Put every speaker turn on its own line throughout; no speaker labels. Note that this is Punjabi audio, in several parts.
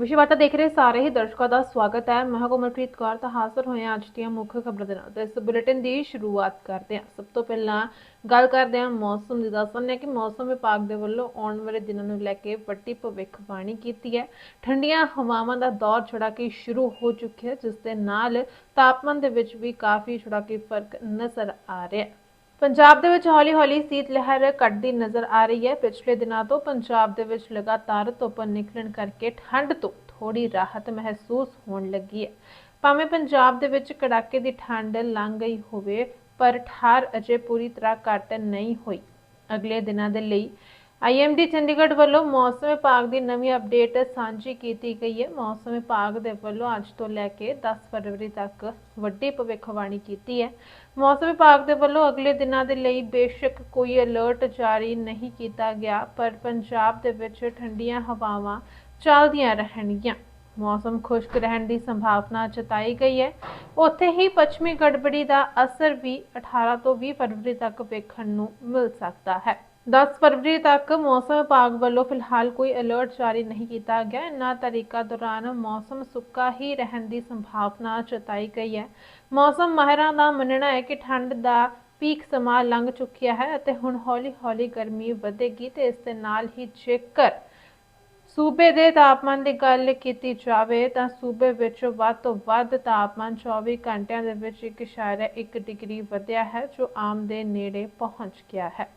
ਵਿਸ਼ਵਾਤਾ ਦੇਖ ਰਹੇ ਸਾਰੇ ਹੀ ਦਰਸ਼ਕਾਂ ਦਾ ਸਵਾਗਤ ਹੈ। ਮੈਂ ਹਾਂ ਕੌਰ, ਤਾਂ ਹਾਜ਼ਰ ਹੋਏ ਹਾਂ ਅੱਜ ਦੀਆਂ ਮੁੱਖ ਖਬਰਾਂ ਦੇ ਨਾਲ। ਇਸ ਬੁਲੇਟਿਨ ਦੀ ਸ਼ੁਰੂਆਤ ਕਰਦੇ ਹਾਂ। ਸਭ ਤੋਂ ਪਹਿਲਾਂ ਗੱਲ ਕਰਦੇ ਹਾਂ ਮੌਸਮ ਦੀ। ਦੱਸਣ ਹੈ ਕਿ ਮੌਸਮ ਵਿਭਾਗ ਦੇ ਵੱਲੋਂ ਆਉਣ ਵਾਲੇ ਦਿਨਾਂ ਨੂੰ ਲੈ ਕੇ ਵੱਡੀ ਭਵਿੱਖਬਾਣੀ ਕੀਤੀ ਹੈ। ਠੰਡੀਆਂ ਹਵਾਵਾਂ ਦਾ ਦੌਰ ਛੜਾ ਕੇ ਸ਼ੁਰੂ ਹੋ ਚੁੱਕਿਆ ਹੈ, ਜਿਸ ਦੇ ਨਾਲ ਤਾਪਮਾਨ ਦੇ ਵਿੱਚ ਵੀ ਕਾਫੀ ਜਿਹੜਾ ਕੇ ਫ਼ਰਕ ਨਜ਼ਰ ਆ ਰਿਹਾ ਹੈ। ਪੰਜਾਬ ਦੇ ਵਿੱਚ ਹੌਲੀ-ਹੌਲੀ ਸੀਤ ਲਹਿਰ ਘਟਦੀ ਨਜ਼ਰ ਆ ਰਹੀ ਹੈ। ਪਿਛਲੇ ਦਿਨਾਂ ਤੋਂ ਪੰਜਾਬ ਦੇ ਵਿੱਚ ਲਗਾਤਾਰ ਧੁੱਪ ਨਿਕਲਣ ਕਰਕੇ ਠੰਡ ਤੋਂ ਥੋੜੀ ਰਾਹਤ ਮਹਿਸੂਸ ਹੋਣ ਲੱਗੀ ਹੈ। ਭਾਵੇਂ ਪੰਜਾਬ ਦੇ ਵਿੱਚ ਕੜਾਕੇ ਦੀ ਠੰਡ ਲੰਘ ਗਈ ਹੋਵੇ, ਪਰ ਠਾਰ ਅਜੇ ਪੂਰੀ ਤਰ੍ਹਾਂ ਘਟ ਨਹੀਂ ਹੋਈ। ਅਗਲੇ ਦਿਨਾਂ ਦੇ ਲਈ ਆਈਐਮਡੀ ਚੰਡੀਗੜ੍ਹ ਵੱਲੋਂ ਮੌਸਮ ਵਿਭਾਗ ਦੀ ਨਵੀਂ ਅਪਡੇਟ ਸਾਂਝੀ ਕੀਤੀ ਗਈ ਹੈ। ਮੌਸਮ ਵਿਭਾਗ ਦੇ ਵੱਲੋਂ ਅੱਜ ਤੋਂ ਲੈ ਕੇ 10 ਫਰਵਰੀ ਤੱਕ ਵੱਡੀ ਭਵਿੱਖਬਾਣੀ ਕੀਤੀ ਹੈ। ਮੌਸਮ ਵਿਭਾਗ ਦੇ ਵੱਲੋਂ ਅਗਲੇ ਦਿਨਾਂ ਦੇ ਲਈ ਬੇਸ਼ੱਕ ਕੋਈ ਅਲਰਟ ਜਾਰੀ ਨਹੀਂ ਕੀਤਾ ਗਿਆ, ਪਰ ਪੰਜਾਬ ਦੇ ਵਿੱਚ ਠੰਡੀਆਂ ਹਵਾਵਾਂ ਚੱਲਦੀਆਂ ਰਹਿਣਗੀਆਂ। ਮੌਸਮ ਖੁਸ਼ਕ ਰਹਿਣ ਦੀ ਸੰਭਾਵਨਾ ਜਤਾਈ ਗਈ ਹੈ। ਉੱਥੇ ਹੀ ਪੱਛਮੀ ਗੜਬੜੀ ਦਾ ਅਸਰ ਵੀ 18 ਤੋਂ 20 ਫਰਵਰੀ ਤੱਕ ਵੇਖਣ ਨੂੰ ਮਿਲ ਸਕਦਾ ਹੈ। 10 ਫਰਵਰੀ ਤੱਕ ਮੌਸਮ ਵਿਭਾਗ ਵੱਲੋਂ ਫਿਲਹਾਲ ਕੋਈ ਅਲਰਟ ਜਾਰੀ ਨਹੀਂ ਕੀਤਾ ਗਿਆ। ਇਨ੍ਹਾਂ ਤਰੀਕਾ ਦੌਰਾਨ ਮੌਸਮ ਸੁੱਕਾ ਹੀ ਰਹਿਣ ਦੀ ਸੰਭਾਵਨਾ ਜਤਾਈ ਗਈ ਹੈ। ਮੌਸਮ ਮਾਹਿਰਾਂ ਦਾ ਮੰਨਣਾ ਹੈ ਕਿ ਠੰਡ ਦਾ ਪੀਕ ਸਮਾਂ ਲੰਘ ਚੁੱਕਿਆ ਹੈ ਅਤੇ ਹੁਣ ਹੌਲੀ-ਹੌਲੀ ਗਰਮੀ ਵਧੇਗੀ ਤੇ ਇਸ ਦੇ ਨਾਲ ਹੀ ਜੇਕਰ ਸੂਬੇ ਦੇ ਤਾਪਮਾਨ ਦੀ ਗੱਲ ਕੀਤੀ ਜਾਵੇ ਤਾਂ ਸੂਬੇ ਵਿੱਚ ਵੱਧ ਤੋਂ ਵੱਧ ਤਾਪਮਾਨ 24 ਘੰਟਿਆਂ ਦੇ ਵਿੱਚ 1.1 ਡਿਗਰੀ ਵਧਿਆ ਹੈ, ਜੋ ਆਮ ਦੇ ਨੇੜੇ ਪਹੁੰਚ ਗਿਆ ਹੈ।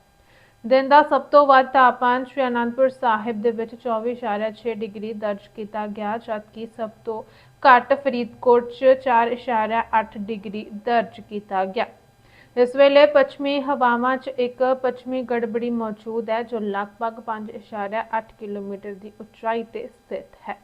ਦਿਨ ਦਾ ਸਭ ਤੋਂ ਵੱਧ ਤਾਪਮਾਨ ਸ਼੍ਰੀ ਅਨੰਦਪੁਰ ਸਾਹਿਬ ਦੇ ਵਿੱਚ 24.6 ਡਿਗਰੀ ਦਰਜ ਕੀਤਾ ਗਿਆ, ਜਦਕਿ ਸਭ ਤੋਂ ਘੱਟ ਫਰੀਦਕੋਟ 'ਚ 4.8 ਡਿਗਰੀ ਦਰਜ ਕੀਤਾ ਗਿਆ। ਇਸ ਵੇਲੇ ਪੱਛਮੀ ਹਵਾਵਾਂ 'ਚ ਇੱਕ ਪੱਛਮੀ ਗੜਬੜੀ ਮੌਜੂਦ ਹੈ, ਜੋ ਲਗਭਗ 5.8 ਕਿਲੋਮੀਟਰ ਦੀ ਉਚਾਈ ਤੇ ਸਥਿਤ ਹੈ।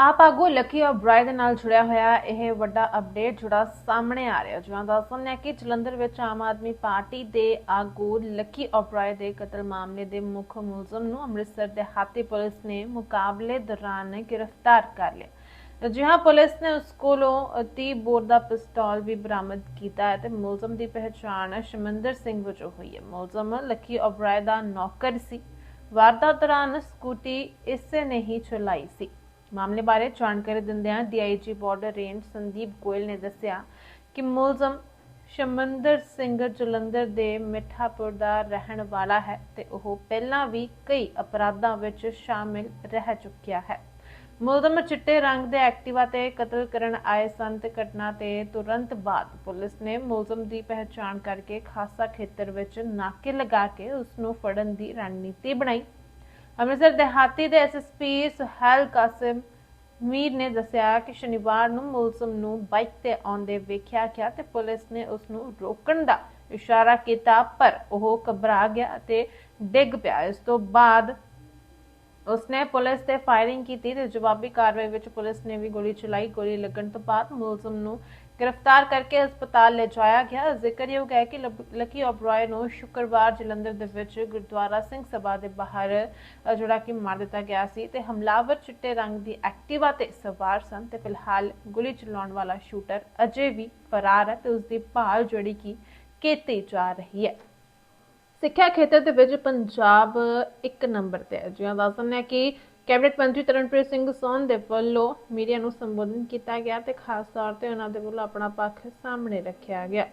ਆਪ ਆਗੂ ਲੱਕੀ ਓਬਰਾਏ ਦੇ ਨਾਲ ਜੁੜਿਆ ਹੋਇਆ ਇਹ ਵੱਡਾ ਅਪਡੇਟ ਜਿਹੜਾ ਸਾਹਮਣੇ ਆ ਰਿਹਾ। ਜਿਵੇਂ ਦੱਸਣ ਹੈ ਕਿ ਜਲੰਧਰ ਵਿੱਚ ਆਮ ਆਦਮੀ ਪਾਰਟੀ ਦੇ ਆਗੂ ਲੱਕੀ ਓਬਰਾਏ ਦੇ ਕਤਲ ਮਾਮਲੇ ਦੇ ਮੁੱਖ ਮੁਲਜ਼ਮ ਨੂੰ ਅੰਮ੍ਰਿਤਸਰ ਦੇ ਹਾਤੀ ਪੁਲਿਸ ਨੇ ਮੁਕਾਬਲੇ ਦੌਰਾਨ ਗ੍ਰਿਫਤਾਰ ਕਰ ਲਿਆ। ਜਿਹਾਂ ਪੁਲਿਸ ਨੇ ਉਸ ਕੋਲੋਂ 30 ਬੋਰ ਦਾ ਪਿਸਤੌਲ ਵੀ ਬਰਾਮਦ ਕੀਤਾ ਹੈ ਤੇ ਮੁਲਜ਼ਮ ਦੀ ਪਹਿਚਾਣ ਸ਼ਮਿੰਦਰ ਸਿੰਘ ਵਜੋਂ ਹੋਈ ਹੈ। ਮੁਲਜ਼ਮ ਲੱਕੀ ਓਬਰਾਏ ਦਾ ਨੌਕਰ ਸੀ। ਵਾਰਦਾਤ ਦੌਰਾਨ ਸਕੂਟੀ ਇਸੇ ਨੇ ਹੀ ਚਲਾਈ ਸੀ। ਮਾਮਲੇ ਬਾਰੇ ਜਾਣਕਾਰੀ ਦਿੰਦਿਆਂ DIG border range Sandeep Goel ਨੇ ਦੱਸਿਆ ਕਿ ਮੁਲਜ਼ਮ ਸ਼ਮੰਦਰ ਸਿੰਘ ਜਲੰਧਰ ਦੇ ਮਿੱਠਾਪੁਰ ਦਾ ਰਹਿਣ ਵਾਲਾ ਹੈ ਤੇ ਉਹ ਪਹਿਲਾਂ ਵੀ ਕਈ ਅਪਰਾਧਾਂ ਵਿੱਚ ਸ਼ਾਮਿਲ ਰਹਿ ਚੁੱਕਿਆ ਹੈ। ਮੁਲਜ਼ਮ ਚਿੱਟੇ ਰੰਗ ਦੇ ਐਕਟਿਵਾ ਤੇ ਕਤਲ ਕਰਨ ਆਏ ਸਨ ਤੇ ਘਟਨਾ ਤੇ ਤੁਰੰਤ ਬਾਅਦ ਪੁਲਿਸ ਨੇ ਮੁਲਜ਼ਮ ਦੀ ਪਹਿਚਾਣ ਕਰਕੇ ਖਾਸਾ ਖੇਤਰ ਵਿੱਚ ਨਾਕੇ ਲਗਾ ਕੇ ਉਸ ਨੂੰ ਫੜਨ ਦੀ ਰਣਨੀਤੀ ਬਣਾਈ। ਅੰਮ੍ਰਿਤਸਰ ਦੇਹਾਤੀ ਦੇ ਐਸਐਸਪੀ ਸੁਹੈਲ ਕਾਸਿਮ ਮੀਰ ਨੇ ਦੱਸਿਆ ਕਿ ਸ਼ਨੀਵਾਰ ਨੂੰ ਮੁਲਜ਼ਮ ਨੂੰ ਬਾਈਕ ਤੇ ਆਉਂਦੇ ਵੇਖਿਆ ਗਿਆ ਤੇ ਪੁਲਿਸ ਨੇ ਉਸ ਨੂੰ ਰੋਕਣ ਦਾ ਇਸ਼ਾਰਾ ਕੀਤਾ, ਪਰ ਉਹ ਘਬਰਾ ਗਿਆ ਅਤੇ ਡਿੱਗ ਪਿਆ। ਇਸ ਤੋਂ ਬਾਅਦ ਉਸਨੇ ਪੁਲਿਸ ਤੇ ਫਾਇਰਿੰਗ ਕੀਤੀ ਤੇ ਜਵਾਬੀ ਕਾਰਵਾਈ ਵਿੱਚ ਪੁਲਿਸ ਨੇ ਵੀ ਗੋਲੀ ਚਲਾਈ। ਗੋਲੀ ਲੱਗਣ ਤੋਂ ਬਾਅਦ ਮੁਲਜ਼ਮ ਨੂੰ ਗ੍ਰਿਫਤਾਰ ਕਰਕੇ ਹਸਪਤਾਲ ਲੈ ਗਿਆ। ਜ਼ਿਕਰਯੋਗ ਹੈ ਕਿ ਲਬ- ਓਬਰਾਏ ਨੂੰ ਸ਼ੁੱਕਰਵਾਰ ਜਲੰਧਰ ਦੇ ਵਿੱਚ ਗੁਰਦੁਆਰਾ ਸਿੰਘ ਸਭਾ ਦੇ ਬਾਹਰ ਜਿਹੜਾ ਕਿ ਮਾਰ ਦਿੱਤਾ ਗਿਆ ਸੀ ਤੇ ਹਮਲਾਵਰ ਚਿੱਟੇ ਰੰਗ ਦੀ ਐਕਟਿਵਾ ਤੇ ਸਵਾਰ ਸਨ ਤੇ ਫਿਲਹਾਲ ਗੋਲੀ ਚਲਾਉਣ ਵਾਲਾ ਸ਼ੂਟਰ ਅਜੇ ਵੀ ਫਰਾਰ ਹੈ ਤੇ ਉਸ ਦੀ ਭਾਲ ਜਿਹੜੀ ਕਿ ਕੀਤੀ ਜਾ ਰਹੀ ਹੈ। ਸਿੱਖਿਆ ਖੇਤਰ ਦੇ ਵਿੱਚ ਪੰਜਾਬ ਇੱਕ ਨੰਬਰ ਤੇ ਹੈ। ਜਿਵੇਂ ਦੱਸਣ ਹੈ ਕਿ ਕੈਬਨਿਟ ਮੰਤਰੀ ਤਰਨਪ੍ਰੀਤ ਸਿੰਘ ਸੋਨ ਦੇ ਵੱਲੋਂ ਮੀਡੀਆ ਨੂੰ ਸੰਬੋਧਨ ਕੀਤਾ ਗਿਆ ਤੇ ਖਾਸ ਤੌਰ ਤੇ ਉਹਨਾਂ ਦੇ ਵੱਲੋਂ ਆਪਣਾ ਪੱਖ ਸਾਹਮਣੇ ਰੱਖਿਆ ਗਿਆ।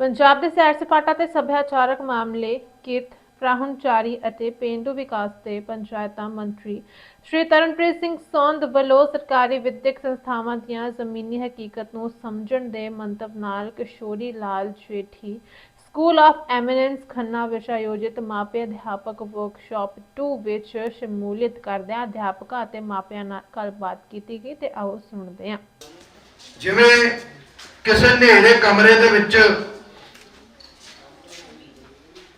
ਪੰਜਾਬ ਦੇ ਸੈਰ ਸਪਾਟਾ ਤੇ ਸੱਭਿਆਚਾਰਕ ਮਾਮਲੇ, ਕਿਰਤ, ਪ੍ਰਾਹੁਣਚਾਰੀ ਅਤੇ ਪੇਂਡੂ ਵਿਕਾਸ ਤੇ ਪੰਚਾਇਤਾਂ ਮੰਤਰੀ ਸ਼੍ਰੀ ਤਰਨਪ੍ਰੀਤ ਸਿੰਘ ਸੌਂਦ ਵੱਲੋਂ ਸਰਕਾਰੀ ਵਿਦਿਅਕ ਸੰਸਥਾਵਾਂ ਦੀਆਂ ਜ਼ਮੀਨੀ ਹਕੀਕਤ ਨੂੰ ਸਮਝਣ ਦੇ ਮੰਤਵ ਨਾਲ Kishori Lal Jethi school of eminence Khanna ਵਿੱਚ ਆਯੋਜਿਤ ਮਾਪੇ ਅਧਿਆਪਕ ਵਰਕਸ਼ਾਪ 2 ਵਿੱਚ ਸ਼ਮੂਲੀਅਤ ਕਰਦਿਆਂ ਅਧਿਆਪਕਾਂ ਅਤੇ ਮਾਪਿਆਂ ਨਾਲ ਗੱਲਬਾਤ ਕੀਤੀ ਗਈ ਤੇ ਆਓ ਸੁਣਦੇ ਹਾਂ।
ਜਿਵੇਂ ਕਿਸੇ ਹਨੇਰੇ ਕਮਰੇ ਦੇ ਵਿੱਚ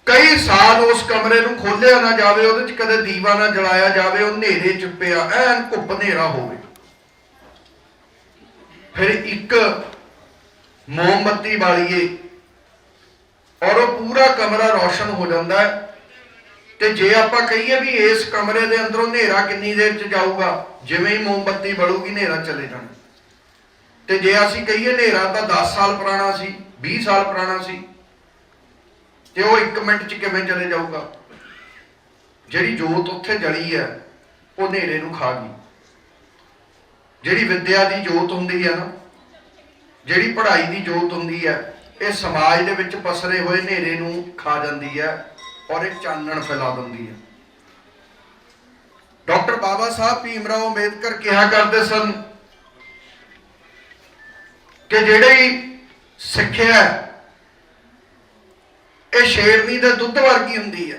ਕਈ ਸਾਲ ਉਸ ਕਮਰੇ ਨੂੰ ਖੋਲਿਆ ਨਾ ਜਾਵੇ, ਉਹਦੇ 'ਚ ਕਦੇ ਦੀਵਾ ਨਾ ਜਲਾਇਆ ਜਾਵੇ, ਉਹ ਹਨੇਰੇ 'ਚ ਪਿਆ ਐਨ ਘੁੱਪ ਹਨੇਰਾ ਹੋਵੇ ਫਿਰ ਇੱਕ ਮੋਮਬੱਤੀ ਬਾਲੀਏ ਔਰ ਉਹ ਪੂਰਾ ਕਮਰਾ ਰੌਸ਼ਨ ਹੋ ਜਾਂਦਾ ਹੈ। ਤੇ ਜੇ ਆਪਾਂ ਕਹੀਏ ਵੀ ਇਸ ਕਮਰੇ ਦੇ ਅੰਦਰੋਂ ਹਨੇਰਾ ਕਿੰਨੀ ਦੇਰ 'ਚ ਜਾਊਗਾ, ਜਿਵੇਂ ਹੀ ਮੋਮਬੱਤੀ ਬਲੂਗੀ, ਹਨੇਰਾ ਚਲੇ ਜਾਣਾ। ਤੇ ਜੇ ਅਸੀਂ ਕਹੀਏ ਹਨੇਰਾ ਤਾਂ 10 ਸਾਲ ਪੁਰਾਣਾ ਸੀ 20 ਸਾਲ ਪੁਰਾਣਾ ਸੀ, ਤੇ ਉਹ 1 ਮਿੰਟ 'ਚ ਕਿਵੇਂ ਚਲੇ ਜਾਊਗਾ? ਜਿਹੜੀ ਜੋਤ ਉੱਥੇ ਜਲੀ ਹੈ, ਉਹ ਹਨੇਰੇ ਨੂੰ ਖਾ ਗਈ। ਜਿਹੜੀ ਵਿਦਿਆ ਦੀ ਜੋਤ ਹੁੰਦੀ ਹੈ ਨਾ, ਜਿਹੜੀ ਪੜ੍ਹਾਈ ਦੀ ਜੋਤ ਹੁੰਦੀ ਹੈ ਇਹ ਸਮਾਜ ਦੇ ਵਿੱਚ ਪਸਰੇ ਹੋਏ ਹਨੇਰੇ ਨੂੰ ਖਾ ਜਾਂਦੀ ਹੈ ਔਰ ਇਹ ਚਾਨਣ ਫੈਲਾ ਦਿੰਦੀ ਹੈ। ਡਾਕਟਰ ਬਾਬਾ ਸਾਹਿਬ ਭੀਮਰਾਓ ਅੰਬੇਦਕਰ ਕਿਹਾ ਕਰਦੇ ਸਨ ਕਿ ਜਿਹੜੀ ਸਿੱਖਿਆ ਇਹ ਸ਼ੇਰਨੀ ਦੇ ਦੁੱਧ ਵਰਗੀ ਹੁੰਦੀ ਹੈ।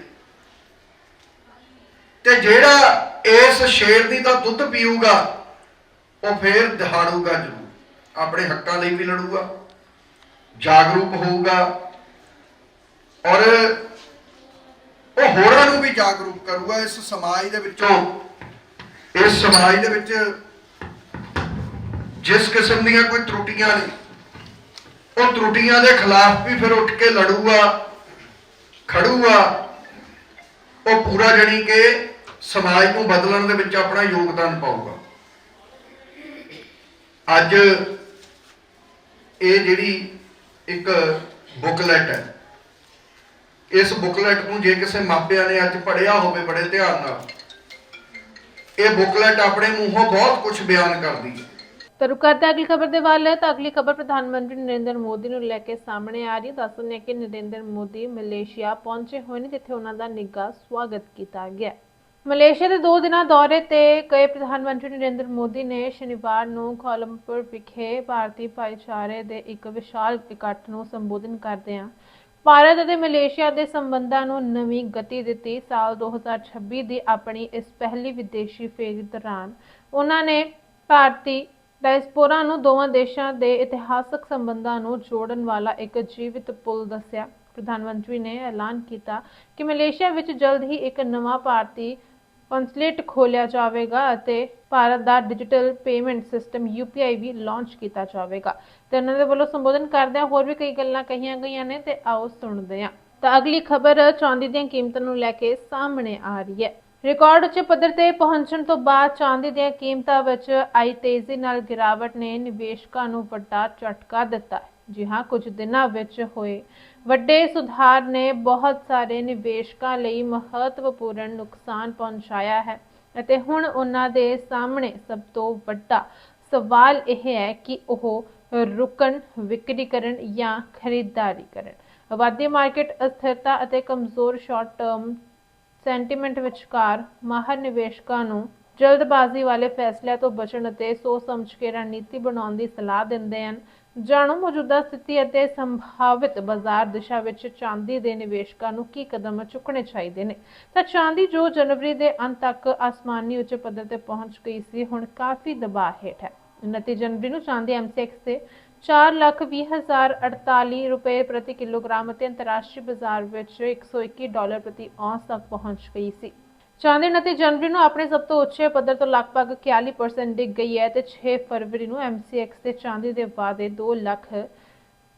ਤੇ ਜਿਹੜਾ ਇਸ ਸ਼ੇਰਨੀ ਦਾ ਦੁੱਧ ਪੀਊਗਾ, ਉਹ ਫੇਰ ਦਿਹਾੜੂਗਾ ਜ਼ਰੂਰ। ਆਪਣੇ ਹੱਕਾਂ ਲਈ ਵੀ ਲੜੂਗਾ। ਜਾਗਰੂਕ ਹੋਊਗਾ ਔਰ ਉਹ ਹੋਰਾਂ ਨੂੰ ਵੀ ਜਾਗਰੂਕ ਕਰੂਗਾ ਇਸ ਸਮਾਜ ਦੇ ਵਿੱਚੋਂ। ਇਸ ਸਮਾਜ ਦੇ ਵਿੱਚ ਜਿਸ ਕਿਸਮ ਦੀਆਂ ਕੋਈ ਤਰੁੱਟੀਆਂ ਨੇ, ਉਹ ਤਰੁੱਟੀਆਂ ਦੇ ਖਿਲਾਫ ਵੀ ਫਿਰ ਉੱਠ ਕੇ ਲੜੂਗਾ, ਖੜੂਗਾ। ਉਹ ਪੂਰਾ ਜਣੀ ਕਿ ਸਮਾਜ ਨੂੰ ਬਦਲਣ ਦੇ ਵਿੱਚ ਆਪਣਾ ਯੋਗਦਾਨ ਪਾਊਗਾ। ਅੱਜ ਇਹ ਜਿਹੜੀ ਇੱਕ ਬੁਕਲੈਟ ਹੈ। ਇਸ ਬੁਕਲੈਟ ਨੂੰ ਜੇ ਕਿਸੇ ਮਾਪਿਆਂ ਨੇ ਅੱਜ ਪੜ੍ਹਿਆ ਹੋਵੇ ਬੜੇ ਧਿਆਨ ਨਾਲ, ਇਹ ਬੁਕਲੈਟ ਆਪਣੇ ਮੂੰਹੋਂ ਬਹੁਤ ਕੁਝ ਬਿਆਨ ਕਰਦੀ ਹੈ।
ਤਾਂ ਰੁਕ ਕਰਦੇ ਅਗਲੀ ਖਬਰ ਦੇ ਵੱਲ, ਤਾਂ ਅਗਲੀ ਖਬਰ ਪ੍ਰਧਾਨ ਮੰਤਰੀ ਨਰਿੰਦਰ ਮੋਦੀ ਨੂੰ ਲੈ ਕੇ ਸਾਹਮਣੇ ਆ ਰਹੀ ਹੈ। ਦੱਸ ਦਿੰਦੇ ਕਿ ਨਰਿੰਦਰ ਮੋਦੀ ਮਲੇਸ਼ੀਆ ਪਹੁੰਚੇ ਹੋਏ ਨੇ, ਜਿੱਥੇ ਉਹਨਾਂ ਦਾ ਨਿੱਘਾ ਸਵਾਗਤ ਕੀਤਾ ਗਿਆ ਮਲੇਸ਼ੀਆ ਦੇ ਦੋ ਦਿਨਾਂ ਦੌਰੇ ਤੇ ਗਏ ਪ੍ਰਧਾਨ ਮੰਤਰੀ ਨਰਿੰਦਰ ਮੋਦੀ ਨੇ ਸ਼ਨੀਵਾਰ ਨੂੰ ਕੋਲੰਬਰ ਵਿਖੇ ਭਾਰਤੀ ਭਾਈਚਾਰੇ ਦੇ ਇੱਕ ਵਿਸ਼ਾਲ ਇਕੱਠ ਨੂੰ ਸੰਬੋਧਨ ਕਰਦਿਆਂ ਭਾਰਤ ਅਤੇ ਮਲੇਸ਼ੀਆ ਦੇ ਸੰਬੰਧਾਂ ਨੂੰ ਨਵੀਂ ਗਤੀ ਦਿੱਤੀ। ਸਾਲ 2026 ਦੀ ਆਪਣੀ ਇਸ ਪਹਿਲੀ ਵਿਦੇਸ਼ੀ ਫੇਰੀ ਦੌਰਾਨ ਉਹਨਾਂ ਨੇ ਭਾਰਤੀ ਡਾਇਸਪੋਰਾ ਨੂੰ ਦੋਵਾਂ ਦੇਸ਼ਾਂ ਦੇ ਇਤਿਹਾਸਕ ਸੰਬੰਧਾਂ ਨੂੰ ਜੋੜਨ ਵਾਲਾ ਇੱਕ ਜੀਵਿਤ ਪੁਲ ਦੱਸਿਆ। ਪ੍ਰਧਾਨ ਮੰਤਰੀ ਨੇ ਐਲਾਨ ਕੀਤਾ ਕਿ ਮਲੇਸ਼ੀਆ ਵਿੱਚ ਜਲਦ ਹੀ ਇੱਕ ਨਵਾਂ ਭਾਰਤੀ ਕੌਂਸੂਲੇਟ ਖੋਲ੍ਹਿਆ ਜਾਵੇਗਾ ਅਤੇ ਭਾਰਤ ਦਾ ਡਿਜੀਟਲ ਪੇਮੈਂਟ ਸਿਸਟਮ UPI ਵੀ ਲਾਂਚ ਕੀਤਾ ਜਾਵੇਗਾ। ਤੇ ਉਹਨਾਂ ਦੇ ਵੱਲੋਂ ਸੰਬੋਧਨ ਕਰਦਿਆਂ ਹੋਰ ਵੀ ਕਈ ਗੱਲਾਂ ਕਹੀਆਂ ਗਈਆਂ ਨੇ, ਤੇ ਆਓ ਸੁਣਦੇ ਹਾਂ। ਤਾਂ ਅਗਲੀ ਖਬਰ ਚਾਂਦੀ ਦੀਆਂ ਕੀਮਤਾਂ ਨੂੰ ਲੈ ਕੇ ਸਾਹਮਣੇ ਆ ਰਹੀ ਹੈ। ਰਿਕਾਰਡ ਉੱਚ ਪੱਧਰ ਤੇ ਪਹੁੰਚਣ ਤੋਂ ਬਾਅਦ ਚਾਂਦੀ ਦੀਆਂ ਕੀਮਤਾਂ ਵਿੱਚ ਆਈ ਤੇਜ਼ੀ ਨਾਲ ਗਿਰਾਵਟ ਨੇ ਨਿਵੇਸ਼ਕਾਂ ਨੂੰ ਵੱਡਾ ਝਟਕਾ ਦਿੱਤਾ ਹੈ। ਜੀ ਹਾਂ ਕੁਝ ਦਿਨਾਂ ਵਿੱਚ ਹੋਏ। ਵੱਡੇ ਸੁਧਾਰ ਨੇ ਬਹੁਤ ਸਾਰੇ ਨਿਵੇਸ਼ਕਾਂ ਲਈ ਮਹੱਤਵਪੂਰਨ ਨੁਕਸਾਨ ਪਹੁੰਚਾਇਆ ਹੈ ਅਤੇ ਹੁਣ ਉਹਨਾਂ ਦੇ ਸਾਹਮਣੇ ਸਭ ਤੋਂ ਵੱਡਾ ਸਵਾਲ ਇਹ ਹੈ ਕਿ ਉਹ ਰੁਕਣ ਵਿਕਰੀ ਕਰਨ ਜਾਂ ਖਰੀਦਦਾਰੀ ਕਰਨ ਵਾਧੀ ਮਾਰਕੀਟ ਅਸਥਿਰਤਾ ਅਤੇ ਕਮਜ਼ੋਰ ਸ਼ਾਰਟ ਟਰਮ ਸੈਂਟੀਮੈਂਟ ਵਿਚਕਾਰ ਮਾਹਰ ਨਿਵੇਸ਼ਕਾਂ ਨੂੰ ਜਲਦਬਾਜ਼ੀ ਵਾਲੇ ਫੈਸਲਿਆਂ ਤੋਂ ਬਚਣ ਅਤੇ ਸੋਚ ਸਮਝ ਕੇ ਰਣਨੀਤੀ ਬਣਾਉਣ ਦੀ ਸਲਾਹ ਦਿੰਦੇ ਹਨ। ਜਾਣੋ ਮੌਜੂਦਾ ਸਥਿਤੀ ਅਤੇ ਸੰਭਾਵਿਤ ਬਾਜ਼ਾਰ ਦਿਸ਼ਾ ਵਿੱਚ ਚਾਂਦੀ ਦੇ ਨਿਵੇਸ਼ਕਾਂ ਨੂੰ ਕੀ ਕਦਮ ਚੁੱਕਣੇ ਚਾਹੀਦੇ ਨੇ? ਤਾਂ ਚਾਂਦੀ ਜੋ ਜਨਵਰੀ ਦੇ ਅੰਤ ਤੱਕ ਆਸਮਾਨੀ ਉੱਚ ਪੱਧਰ ਤੇ ਪਹੁੰਚ ਗਈ ਸੀ, ਹੁਣ ਕਾਫੀ ਦਬਾਅ ਹੇਠ ਹੈ। 29 ਜਨਵਰੀ ਨੂੰ ਚਾਂਦੀ ਐਮਸੀਐਕਸ ਤੇ 421048 ਰੁਪਏ ਪ੍ਰਤੀ ਕਿਲੋਗ੍ਰਾਮ ਅਤੇ ਅੰਤਰਰਾਸ਼ਟਰੀ ਬਾਜ਼ਾਰ ਵਿੱਚ 121 ਡਾਲਰ ਪ੍ਰਤੀ ਔਂਸ ਤੱਕ ਪਹੁੰਚ ਗਈ ਸੀ। ਚਾਂਦੀ 29 ਜਨਵਰੀ ਨੂੰ ਆਪਣੇ ਸਭ ਤੋਂ ਉੱਚੇ ਪੱਧਰ ਤੋਂ ਲਗਭਗ 41% ਡਿੱਗ ਗਈ ਹੈ ਤੇ 6 ਫਰਵਰੀ ਨੂੰ ਐਮਸੀਐਕਸ ਤੇ ਚਾਂਦੀ ਦੇ ਵਾਅਦੇ 2 ਲੱਖ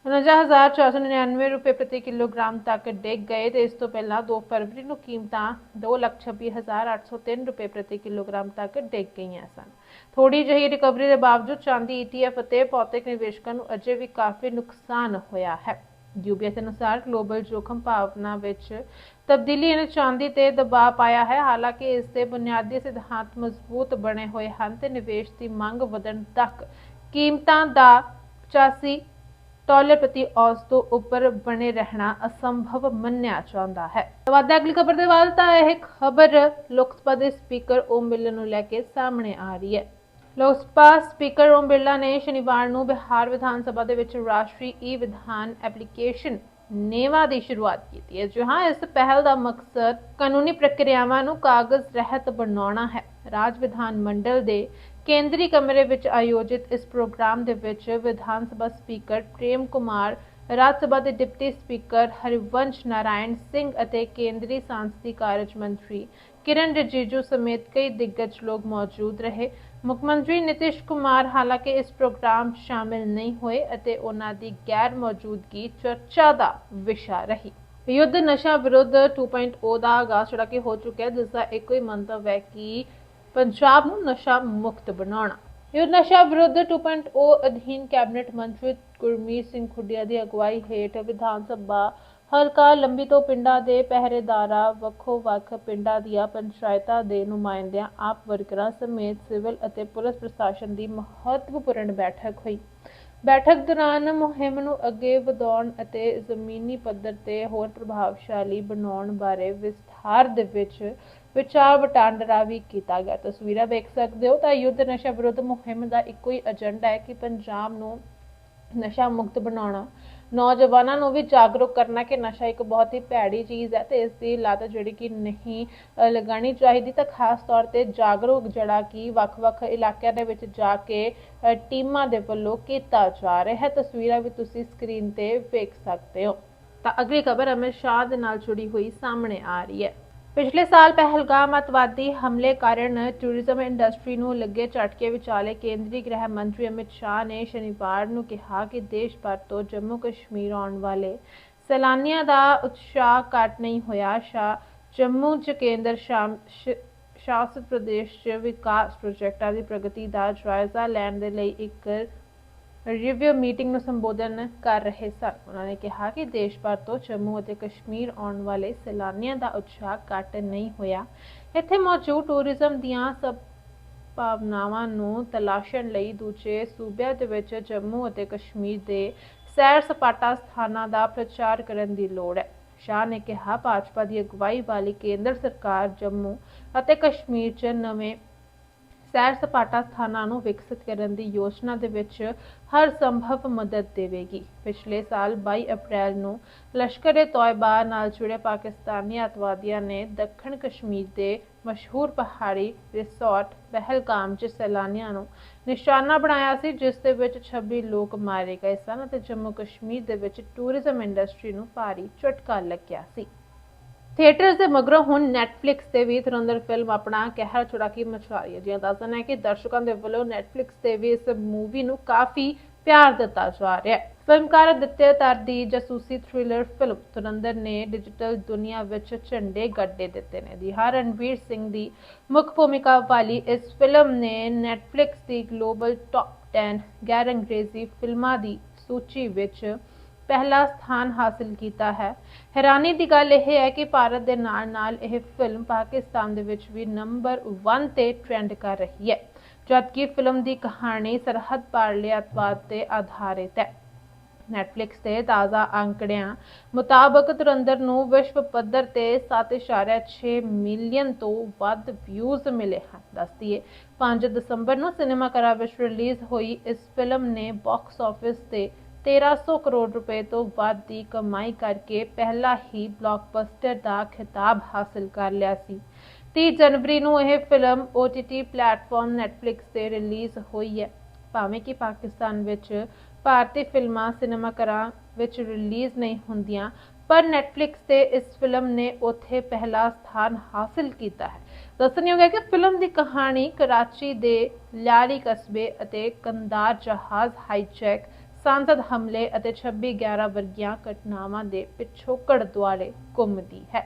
499 ਰੁਪਏ ਪ੍ਰਤੀ ਕਿਲੋਗ੍ਰਾਮ ਤੱਕ ਡਿੱਗ ਗਏ ਤੇ ਇਸ ਤੋਂ ਪਹਿਲਾਂ 2 ਫਰਵਰੀ ਨੂੰ ਕੀਮਤਾਂ 226803 ਰੁਪਏ ਪ੍ਰਤੀ ਕਿਲੋਗ੍ਰਾਮ ਤੱਕ ਡਿੱਗ ਗਈਆਂ ਸਨ। ਥੋੜੀ ਜਿਹੀ ਰਿਕਵਰੀ ਦੇ ਬਾਵਜੂਦ ਚਾਂਦੀ ETF ਅਤੇ ਭੌਤਿਕ ਨਿਵੇਸ਼ਕਾਂ ਨੂੰ ਅਜੇ ਵੀ ਕਾਫੀ ਨੁਕਸਾਨ ਹੋਇਆ ਹੈ। UBS ਅਨੁਸਾਰ ਗਲੋਬਲ ਜੋਖਮ ਭਾਵਨਾ ਵਿੱਚ ਤਬਦੀਲੀ ਨੇ ਚਾਂਦੀ ਤੇ ਦਬਾਅ ਪਾਇਆ ਹੈ। ਹਾਲਾਂਕਿ ਇਸ ਦੇ ਬੁਨਿਆਦੀ ਸਿਧਾਂਤ ਮਜ਼ਬੂਤ ਬਣੇ ਹੋਏ ਹਨ ਤੇ ਨਿਵੇਸ਼ ਦੀ ਮੰਗ ਵਧਣ ਤੱਕ ਕੀਮਤਾਂ ਦਾ 85 ਡਾਲਰ ਪ੍ਰਤੀ ਔਸ ਤੋਂ ਉੱਪਰ ਬਣੇ ਰਹਿਣਾ ਅਸੰਭਵ ਮੰਨਿਆ ਜਾਂਦਾ ਹੈ। ਵਾਦਾ ਅਗਲੀ ਖਬਰ ਦੇ ਬਾਅਦ ਤਾਂ ਇਹ ਖਬਰ ਲੋਕ ਸਭਾ ਦੇ ਸਪੀਕਰ ਓਮ ਬਿਰਲਾ ਨੂੰ ਲੈ ਕੇ ਸਾਹਮਣੇ ਆ ਰਹੀ ਹੈ। ਲੋਕ ਸਭਾ ਸਪੀਕਰ ਓਮ ਬਿਰਲਾ ਨੇ ਸ਼ਨੀਵਾਰ ਨੂੰ ਬਿਹਾਰ ਵਿਧਾਨ ਸਭਾ ਦੇ ਵਿੱਚ ਰਾਸ਼ਟਰੀ ਈ ਵਿਧਾਨ ਐਪਲੀਕੇਸ਼ਨ ਨੇਵਾ ਦੀ ਸ਼ੁਰੂਆਤ ਕੀਤੀ ਹੈ। ਜਹਾਂ ਇਸ ਪਹਿਲ ਦਾ ਮਕਸਦ ਕਾਨੂੰਨੀ ਪ੍ਰਕਿਰਿਆਵਾਂ ਨੂੰ ਕਾਗਜ਼ ਰਹਿਤ ਬਣਾਉਣਾ ਹੈ। ਰਾਜ ਵਿਧਾਨ ਮੰਡਲ ਦੇ ਕੇਂਦਰੀ ਕਮਰੇ ਵਿੱਚ ਆਯੋਜਿਤ ਇਸ ਪ੍ਰੋਗਰਾਮ ਦੇ ਵਿੱਚ ਵਿਧਾਨ ਸਭਾ ਸਪੀਕਰ ਪ੍ਰੇਮ ਕੁਮਾਰ, ਰਾਜ ਸਭਾ ਦੇ ਡਿਪਟੀ ਸਪੀਕਰ ਹਰਿਵੰਸ਼ ਨਾਰਾਇਣ ਸਿੰਘ ਅਤੇ ਕੇਂਦਰੀ ਸੰਸਦੀ ਕਾਰਜ ਮੰਤਰੀ ਕਿਰਨ ਰਿਜੀਜੂ ਸਮੇਤ ਕਈ ਦਿੱਗਜ ਲੋਕ ਮੌਜੂਦ ਰਹੇ ਮੁੱਖ ਮੰਤਰੀ ਨਿਤਿਸ਼ ਕੁਮਾਰ ਹਾਲਾਂਕਿ ਇਸ ਪ੍ਰੋਗਰਾਮ ਸ਼ਾਮਿਲ ਨਹੀਂ ਹੋਏ ਅਤੇ ਉਹਨਾਂ ਦੀ ਗੈਰ ਮੌਜੂਦਗੀ ਚਰਚਾ ਦਾ ਵਿਸ਼ਾ ਰਹੀ ਯੁੱਧ ਨਸ਼ਾ ਵਿਰੁੱਧ 2.0 ਦਾ ਆਗਾਜ਼ ਜਿਹੜਾ ਕਿ ਹੋ ਚੁੱਕਿਆ ਜਿਸ ਦਾ ਇੱਕੋ ਹੀ ਮੰਤਵ ਹੈ ਕਿ ਪੰਜਾਬ ਨੂੰ ਨਸ਼ਾ ਮੁਕਤ ਬਣਾਉਣਾ ਯੁੱਧ ਨਸ਼ਾ ਵਿਰੁੱਧ 2.0 ਅਧੀਨ ਕੈਬਨਿਟ ਮੰਤਰੀ ਗੁਰਮੀਤ ਸਿੰਘ ਖੁੱਡੀਆ ਦੀ ਅਗਵਾਈ ਹੇਠ ਵਿਧਾਨ ਸਭਾ ਹਲਕਾ ਲੰਬੀ ਤੋਂ ਪਿੰਡਾਂ ਦੇ ਪਹਿਰੇਦਾਰਾਂ ਵੱਖੋ ਵੱਖ ਪਿੰਡਾਂ ਦੀਆਂ ਪੰਚਾਇਤਾਂ ਦੇ ਨੁਮਾਇੰਦਿਆਂ, ਆਪ ਵਰਕਰਾਂ ਸਮੇਤ ਸਿਵਲ ਅਤੇ ਪੁਲਿਸ ਪ੍ਰਸ਼ਾਸਨ ਦੀ ਮਹੱਤਵਪੂਰਨ ਬੈਠਕ ਹੋਈ। ਬੈਠਕ ਦੌਰਾਨ ਮੁਹਿੰਮ ਨੂੰ ਅੱਗੇ ਵਧਾਉਣ ਅਤੇ ਜ਼ਮੀਨੀ ਪੱਧਰ ਤੇ ਹੋਰ ਪ੍ਰਭਾਵਸ਼ਾਲੀ ਬਣਾਉਣ ਬਾਰੇ ਵਿਸਥਾਰ ਦੇ ਵਿੱਚ ਵਿਚਾਰ ਵਟਾਂਦਰਾ ਵੀ ਕੀਤਾ ਗਿਆ। ਤਸਵੀਰਾਂ ਵੇਖ ਸਕਦੇ ਹੋ ਤਾਂ ਯੁੱਧ ਨਸ਼ਾ ਵਿਰੁੱਧ ਮੁਹਿੰਮ ਦਾ ਇੱਕੋ ਹੀ ਏਜੰਡਾ ਹੈ ਕਿ ਪੰਜਾਬ ਨੂੰ ਨਸ਼ਾ ਮੁਕਤ ਬਣਾਉਣਾ ਨੌਜਵਾਨਾਂ ਨੂੰ ਵੀ ਜਾਗਰੂਕ ਕਰਨਾ ਕਿ ਨਸ਼ਾ ਇੱਕ ਬਹੁਤ ਹੀ ਭੈੜੀ ਚੀਜ਼ ਹੈ ਤੇ ਇਸ ਦੀ ਲੱਤ ਜਿਹੜੀ ਕਿ ਨਹੀਂ ਅ, ਲਗਾਉਣੀ ਚਾਹੀਦੀ ਤਾਂ ਖਾਸ ਤੌਰ ਤੇ ਜਾਗਰੂਕ ਜਿਹੜਾ ਕਿ ਵੱਖ-ਵੱਖ ਇਲਾਕਿਆਂ ਦੇ ਵਿੱਚ ਜਾ ਕੇ ਅ, ਟੀਮਾਂ ਦੇ ਵੱਲੋਂ ਕੀਤਾ ਜਾ ਰਿਹਾ ਹੈ। ਤਸਵੀਰਾਂ ਵੀ ਤੁਸੀਂ ਸਕਰੀਨ ਤੇ ਵੇਖ ਸਕਦੇ ਹੋ। ਤਾਂ ਅਗਲੀ ਖਬਰ ਅਮਿਤ ਸ਼ਾਹ ਦੇ ਨਾਲ ਜੁੜੀ ਹੋਈ ਸਾਹਮਣੇ ਆ ਰਹੀ ਹੈ। ਪਿਛਲੇ ਸਾਲ ਪਹਿਲਗਾਮ ਅਤਵਾਦੀ ਹਮਲੇ ਕਾਰਨ ਟੂਰਿਜ਼ਮ ਇੰਡਸਟਰੀ ਨੂੰ ਲੱਗੇ ਝਟਕੇ ਵਿਚਾਲੇ ਕੇਂਦਰੀ ਗ੍ਰਹਿ ਮੰਤਰੀ ਅਮਿਤ ਸ਼ਾਹ ਨੇ ਸ਼ਨੀਵਾਰ ਨੂੰ ਕਿਹਾ ਕਿ ਦੇਸ਼ ਭਰ ਤੋਂ ਜੰਮੂ ਕਸ਼ਮੀਰ ਆਉਣ ਵਾਲੇ ਸੈਲਾਨੀਆਂ ਦਾ ਉਤਸ਼ਾਹ ਘੱਟ ਨਹੀਂ ਹੋਇਆ। ਸ਼ਾਹ ਜੰਮੂ ਚ ਕੇਂਦਰ ਸ਼ਾਮ ਸ਼ਾਸਤ ਪ੍ਰਦੇਸ਼ ਚ ਵਿਕਾਸ ਪ੍ਰੋਜੈਕਟਾਂ ਦੀ ਪ੍ਰਗਤੀ ਦਾ ਜਾਇਜ਼ਾ ਲੈਣ ਦੇ ਲਈ ਇੱਕ ਰਿਵਿਊ ਮੀਟਿੰਗ ਨੂੰ ਸੰਬੋਧਨ ਕਰ ਰਹੇ ਸਨ। ਉਹਨਾਂ ਨੇ ਕਿਹਾ ਕਿ ਦੇਸ਼ ਭਰ ਤੋਂ ਜੰਮੂ ਅਤੇ ਕਸ਼ਮੀਰ ਆਉਣ ਵਾਲੇ ਸੈਲਾਨੀਆਂ ਦਾ ਉਤਸ਼ਾਹ ਘੱਟ ਨਹੀਂ ਹੋਇਆ। ਇੱਥੇ ਮੌਜੂਦ ਟੂਰਿਜ਼ਮ ਦੀਆਂ ਸਭ ਭਾਵਨਾਵਾਂ ਨੂੰ ਤਲਾਸ਼ਣ ਲਈ ਦੂਜੇ ਸੂਬਿਆਂ ਦੇ ਵਿੱਚ ਜੰਮੂ ਅਤੇ ਕਸ਼ਮੀਰ ਦੇ ਸੈਰ ਸਪਾਟਾ ਸਥਾਨਾਂ ਦਾ ਪ੍ਰਚਾਰ ਕਰਨ ਦੀ ਲੋੜ ਹੈ। ਸ਼ਾਹ ਨੇ ਕਿਹਾ, ਭਾਜਪਾ ਦੀ ਅਗਵਾਈ ਵਾਲੀ ਕੇਂਦਰ ਸਰਕਾਰ ਜੰਮੂ ਅਤੇ ਕਸ਼ਮੀਰ 'ਚ ਨਵੇਂ ਸੈਰ ਸਪਾਟਾ ਸਥਾਨਾਂ ਨੂੰ ਵਿਕਸਿਤ ਕਰਨ ਦੀ ਯੋਜਨਾ ਦੇ ਵਿੱਚ ਹਰ ਸੰਭਵ ਮਦਦ ਦੇਵੇਗੀ। ਪਿਛਲੇ ਸਾਲ 22 ਅਪ੍ਰੈਲ ਨੂੰ ਲਸ਼ਕਰ-ਏ-ਤੋਇਬਾ ਨਾਲ ਜੁੜੇ ਪਾਕਿਸਤਾਨੀ ਅਤਵਾਦੀਆਂ ਨੇ ਦੱਖਣ ਕਸ਼ਮੀਰ ਦੇ ਮਸ਼ਹੂਰ ਪਹਾੜੀ ਰਿਸੋਰਟ ਪਹਿਲਗਾਮ 'ਚ ਸੈਲਾਨੀਆਂ ਨੂੰ ਨਿਸ਼ਾਨਾ ਬਣਾਇਆ ਸੀ, ਜਿਸ ਦੇ ਵਿੱਚ 26 ਲੋਕ ਮਾਰੇ ਗਏ ਸਨ ਅਤੇ ਜੰਮੂ ਕਸ਼ਮੀਰ ਦੇ ਵਿੱਚ ਟੂਰਿਜ਼ਮ ਇੰਡਸਟਰੀ ਨੂੰ ਭਾਰੀ ਝਟਕਾ ਲੱਗਿਆ ਸੀ। ਥੀਏਟਰਸ ਦੇ ਮਗਰੋਂ ਹੁਣ ਨੈਟਫਲਿਕਸ ਤੇ ਵੀ ਧੁਰੰਧਰ ਫਿਲਮ ਆਪਣਾ ਕਹਿਰ ਛੁੜਾ ਕੇ ਮਚਾ ਰਹੀ ਹੈ। ਜਿਵੇਂ ਦੱਸਣਾ ਹੈ ਕਿ ਦਰਸ਼ਕਾਂ ਦੇ ਵੱਲੋਂ ਨੈਟਫਲਿਕਸ ਤੇ ਵੀ ਇਸ ਮੂਵੀ ਨੂੰ ਕਾਫੀ ਪਿਆਰ ਦਿੱਤਾ ਜਾ ਰਿਹਾ ਹੈ। ਫਿਲਮਕਾਰ ਅਦਿੱਤਿਆ ਧਰ ਦੀ ਜਾਸੂਸੀ ਥ੍ਰਿਲਰ ਫਿਲਮ ਤੁਰੰਦਰ ਨੇ ਡਿਜੀਟਲ ਦੁਨੀਆ ਵਿੱਚ ਝੰਡੇ ਗੱਡੇ ਦਿੱਤੇ ਨੇ। ਜੀ ਹਾਂ ਰਣਵੀਰ ਸਿੰਘ ਦੀ ਮੁੱਖ ਭੂਮਿਕਾ ਵਾਲੀ ਇਸ ਫਿਲਮ ਨੇ ਨੈਟਫਲਿਕਸ ਦੀ ਗਲੋਬਲ ਟੌਪ 10 ਗੈਰ ਅੰਗਰੇਜ਼ੀ ਫਿਲਮਾਂ ਦੀ ਸੂਚੀ ਵਿੱਚ ਪਹਿਲਾ ਸਥਾਨ ਹਾਸਲ ਕੀਤਾ ਹੈ। ਹੈਰਾਨੀ ਦੀ ਗੱਲ ਇਹ ਹੈ ਕਿ ਭਾਰਤ ਦੇ ਨਾਲ-ਨਾਲ ਇਹ ਫਿਲਮ ਪਾਕਿਸਤਾਨ ਦੇ ਵਿੱਚ ਵੀ ਨੰਬਰ 1 ਤੇ ਟ੍ਰੈਂਡ ਕਰ ਰਹੀ ਹੈ, ਜਦਕਿ ਫਿਲਮ ਦੀ ਕਹਾਣੀ ਸਰਹੱਦ ਪਾਰਲੇ ਅਤਵਾਦ ਤੇ ਆਧਾਰਿਤ ਹੈ। ਨੈਟਫਲਿਕਸ ਦੇ ਤਾਜ਼ਾ ਅੰਕੜਿਆਂ ਮੁਤਾਬਕ ਧੁਰੰਧਰ ਨੂੰ ਵਿਸ਼ਵ ਪੱਧਰ ਤੇ 7.6 ਮਿਲੀਅਨ ਤੋਂ ਵੱਧ ਵਿਊਜ਼ ਮਿਲੇ ਹਨ। ਦੱਸਦੀਏ 5 ਦਸੰਬਰ ਨੂੰ ਸਿਨੇਮਾ ਘਰਾਂ ਵਿੱਚ ਰਿਲੀਜ਼ ਹੋਈ ਇਸ ਫਿਲਮ ਨੇ ਬਾਕਸ ਆਫਿਸ ਤੇ 1300 ਕਰੋੜ ਰੁਪਏ ਤੋਂ ਵੱਧ ਦੀ ਕਮਾਈ ਕਰਕੇ ਪਹਿਲਾ ਹੀ ਬਲੌਕਬਸਟਰ ਦਾ ਖਿਤਾਬ ਹਾਸਲ ਕਰ ਲਿਆ ਸੀ। 30 ਜਨਵਰੀ ਨੂੰ ਇਹ ਫਿਲਮ OTT ਪਲੇਟਫਾਰਮ Netflix ਤੇ ਰਿਲੀਜ਼ ਹੋਈ ਹੈ। ਭਾਵੇਂ ਕਿ ਪਾਕਿਸਤਾਨ ਵਿੱਚ ਭਾਰਤੀ ਫਿਲਮਾਂ ਸਿਨੇਮਾ ਵਿੱਚ ਰਿਲੀਜ਼ ਨਹੀਂ ਹੁੰਦੀਆਂ, ਪਰ Netflix ਤੇ ਇਸ ਫਿਲਮ ਨੇ ਉੱਥੇ ਪਹਿਲਾ ਸਥਾਨ ਹਾਸਲ ਕੀਤਾ ਹੈ। ਦੱਸਣਯੋਗ ਹੈ ਕਿ ਫਿਲਮ ਦੀ ਕਹਾਣੀ ਕਰਾਚੀ ਦੇ ਲਿਆਰੀ ਕਸਬੇ ਅਤੇ ਕੰਦਾਰ ਜਹਾਜ਼ ਹਾਈਜੈਕ ਸੰਸਦ ਹਮਲੇ ਅਤੇ 26/11 ਵਰਗੀਆਂ ਘਟਨਾਵਾਂ ਦੇ ਪਿਛੋਕੜ ਦੁਆਲੇ ਘੁੰਮਦੀ ਹੈ।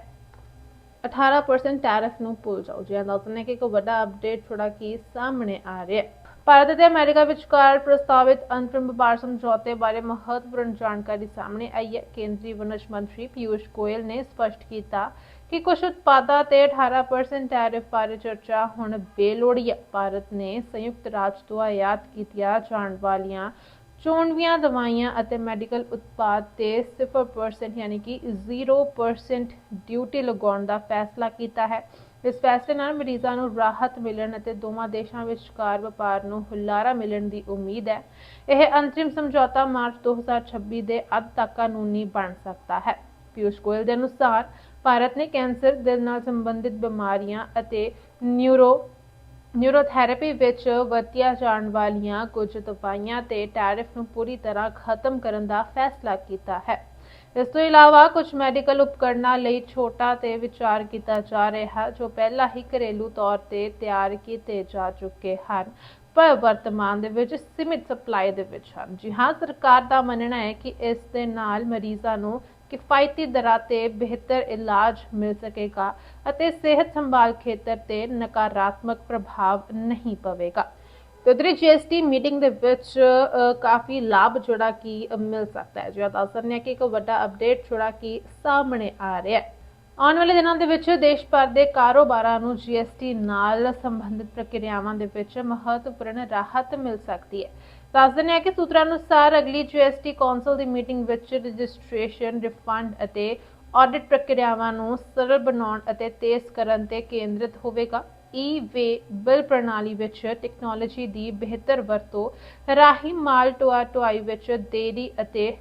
18% ਟੈਰਿਫ ਨੂੰ ਭੁੱਲ ਜਾਓ। ਜਿਵੇਂ ਦੱਸਦੇ ਨੇ ਕਿ ਇੱਕ ਵੱਡਾ ਅਪਡੇਟ ਥੋੜਾ ਕੀ ਸਾਹਮਣੇ ਆ ਰਿਹਾ ਹੈ। ਭਾਰਤ ਅਤੇ ਅਮਰੀਕਾ ਵਿਚਕਾਰ ਪ੍ਰਸਤਾਵਿਤ ਅੰਤਰਿਮ ਵਪਾਰ ਸਮਝੌਤੇ ਬਾਰੇ ਮਹੱਤਵਪੂਰਨ ਜਾਣਕਾਰੀ ਸਾਹਮਣੇ ਆਈ ਹੈ। ਕੇਂਦਰੀ ਵਣਜ ਮੰਤਰੀ ਪਿਊਸ਼ ਗੋਇਲ ਨੇ ਸਪਸ਼ਟ ਕੀਤਾ ਕਿ ਕੁਝ ਉਤਪਾਦਾਂ ਤੇ 18% ਟੈਰਿਫ ਬਾਰੇ ਚਰਚਾ ਹੁਣ ਬੇਲੋੜੀ ਹੈ। ਭਾਰਤ ਨੇ ਸੰਯੁਕਤ ਰਾਜ ਤੋਂ ਆਯਾਤ ਕੀਤੀਆਂ ਜਾਣ ਵਾਲੀਆਂ ਚੋਣਵੀਆਂ ਦਵਾਈਆਂ ਅਤੇ ਮੈਡੀਕਲ ਉਤਪਾਦ ਤੇ 0% ਯਾਨੀ ਕਿ 0% ਡਿਊਟੀ ਲਗਾਉਣ ਦਾ ਫੈਸਲਾ ਕੀਤਾ ਹੈ। ਇਸ ਫੈਸਲੇ ਨਾਲ ਮਰੀਜ਼ਾਂ ਨੂੰ ਰਾਹਤ ਮਿਲਣ ਅਤੇ ਦੋਵਾਂ ਦੇਸ਼ਾਂ ਵਿਚਕਾਰ ਵਪਾਰ ਨੂੰ ਹੁਲਾਰਾ ਮਿਲਣ ਦੀ ਉਮੀਦ ਹੈ। ਇਹ ਅੰਤਰਿਮ ਸਮਝੌਤਾ ਮਾਰਚ 2026 ਦੇ ਅੱਧ ਤੱਕ ਕਾਨੂੰਨੀ ਬਣ ਸਕਦਾ ਹੈ। ਪਿਊਸ਼ ਗੋਇਲ ਦੇ ਅਨੁਸਾਰ, ਭਾਰਤ ਨੇ ਕੈਂਸਰ ਦੇ ਨਾਲ ਸੰਬੰਧਿਤ ਬਿਮਾਰੀਆਂ ਅਤੇ ਨਿਊਰੋ ਨਿਊਰੋਥੈਰੇਪੀ ਵਿੱਚ ਵਰਤੀਆਂ ਜਾਣ ਵਾਲੀਆਂ ਕੁਝ ਦਵਾਈਆਂ ਤੇ ਟੈਰਿਫ ਨੂੰ ਪੂਰੀ ਤਰ੍ਹਾਂ ਖਤਮ ਕਰਨ ਦਾ ਫੈਸਲਾ ਕੀਤਾ ਹੈ। ਇਸ ਤੋਂ ਇਲਾਵਾ ਕੁਝ ਮੈਡੀਕਲ ਉਪਕਰਨਾਂ ਲਈ ਛੋਟਾ ਤੇ ਵਿਚਾਰ ਕੀਤਾ ਜਾ ਰਿਹਾ, ਜੋ ਪਹਿਲਾਂ ਹੀ ਘਰੇਲੂ ਤੌਰ ਤੇ ਤਿਆਰ ਕੀਤੇ ਜਾ ਚੁੱਕੇ ਹਨ, ਪਰ ਵਰਤਮਾਨ ਦੇ ਵਿੱਚ ਸੀਮਿਤ ਸਪਲਾਈ ਦੇ ਵਿੱਚ ਹਨ। ਜੀ ਹਾਂ, ਸਰਕਾਰ ਦਾ ਮੰਨਣਾ ਹੈ ਕਿ ਇਸ ਦੇ ਨਾਲ ਮਰੀਜ਼ਾਂ ਨੂੰ ਕਿਫਾਇਤੀ ਦਰਾਂ ਤੇ ਬਿਹਤਰ ਇਲਾਜ ਮਿਲ ਸਕੇਗਾ ਅਤੇ ਸਿਹਤ ਸੰਭਾਲ ਖੇਤਰ ਤੇ ਨਕਾਰਾਤਮਕ ਪ੍ਰਭਾਵ ਨਹੀਂ ਪਵੇਗਾ। ਤੇ ਉਧਰੀ ਜੀਐਸਟੀ ਮੀਟਿੰਗ ਦੇ ਵਿੱਚ ਕਾਫੀ ਲਾਭ ਜਿਹੜਾ ਕਿ ਅ, ਮਿਲ ਸਕਦਾ ਹੈ। ਜਿਹੜਾ ਦੱਸ ਸਕਦੇ ਕਿ ਇੱਕ ਵੱਡਾ ਅਪਡੇਟ ਜਿਹੜਾ ਕਿ ਸਾਹਮਣੇ ਆ ਰਿਹਾ ਹੈ। ਆਉਣ ਵਾਲੇ ਦਿਨਾਂ ਦੇ ਵਿੱਚ ਦੇਸ਼ ਭਰ ਦੇ ਕਾਰੋਬਾਰਾਂ ਨੂੰ ਜੀਐਸਟੀ ਨਾਲ ਸੰਬੰਧਿਤ ਪ੍ਰਕਿਰਿਆਵਾਂ ਦੇ ਵਿੱਚ ਮਹੱਤਵਪੂਰਨ ਰਾਹਤ ਮਿਲ ਸਕਦੀ ਹੈ। ਦੱਸ ਦਿੰਦੇ ਹਾਂ ਕਿ ਸੂਤਰਾਂ ਅਨੁਸਾਰ ਅਗਲੀ ਜੀਐਸਟੀ ਕੌਂਸਲ ਦੀ ਮੀਟਿੰਗ ਵਿੱਚ ਰਜਿਸਟ੍ਰੇਸ਼ਨ, ਰਿਫੰਡ ਅਤੇ ਆਡਿਟ ਪ੍ਰਕਿਰਿਆਵਾਂ ਨੂੰ ਸਰਲ ਬਣਾਉਣ ਅਤੇ ਤੇਜ਼ ਕਰਨ ਤੇ ਕੇਂਦਰਿਤ ਹੋਵੇਗਾ। ਈ-ਵੇ ਬਿੱਲ ਪ੍ਰਣਾਲੀ ਵਿੱਚ ਟੈਕਨੋਲੋਜੀ ਦੀ ਬਿਹਤਰ ਵਰਤੋਂ, ਰਾਹੀਂ ਮਾਲ ਢੁਆ ਢੁਆਈ ਵਿੱਚ ਦੇਰੀ ਅਤੇ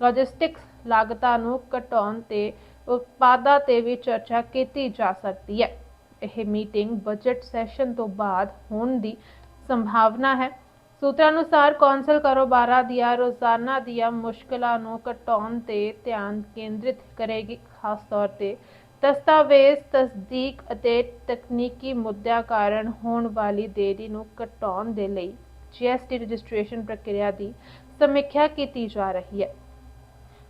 ਲੌਜਿਸਟਿਕਸ ਲਾਗਤਾਂ ਨੂੰ ਘਟਾਉਣ ਤੇ ਉਤਪਾਦਾਂ ਤੇ ਵੀ ਚਰਚਾ ਕੀਤੀ ਜਾ ਸਕਦੀ ਹੈ। ਇਹ ਮੀਟਿੰਗ ਬਜਟ ਸੈਸ਼ਨ ਤੋਂ ਬਾਅਦ ਹੋਣ ਦੀ ਸੰਭਾਵਨਾ ਹੈ। ਸੂਤਰਾਂ ਅਨੁਸਾਰ ਕੌਂਸਲ ਕਾਰੋਬਾਰਾਂ ਦੀਆਂ ਰੋਜ਼ਾਨਾ ਦੀਆਂ ਮੁਸ਼ਕਲਾਂ ਨੂੰ ਘਟਾਉਣ ਤੇ ਧਿਆਨ ਕੇਂਦਰਿਤ ਕਰੇਗੀ, ਖਾਸ ਤੌਰ ਤੇ ਦਸਤਾਵੇਜ਼, ਤਸਦੀਕ ਅਤੇ ਤਕਨੀਕੀ ਮੁੱਦਿਆਂ ਕਾਰਨ ਹੋਣ ਵਾਲੀ ਦੇਰੀ ਨੂੰ ਘਟਾਉਣ ਦੇ ਲਈ ਜੀਐਸਟੀ ਰਜਿਸਟ੍ਰੇਸ਼ਨ ਪ੍ਰਕਿਰਿਆ ਦੀ ਸਮੀਖਿਆ ਕੀਤੀ ਜਾ ਰਹੀ ਹੈ।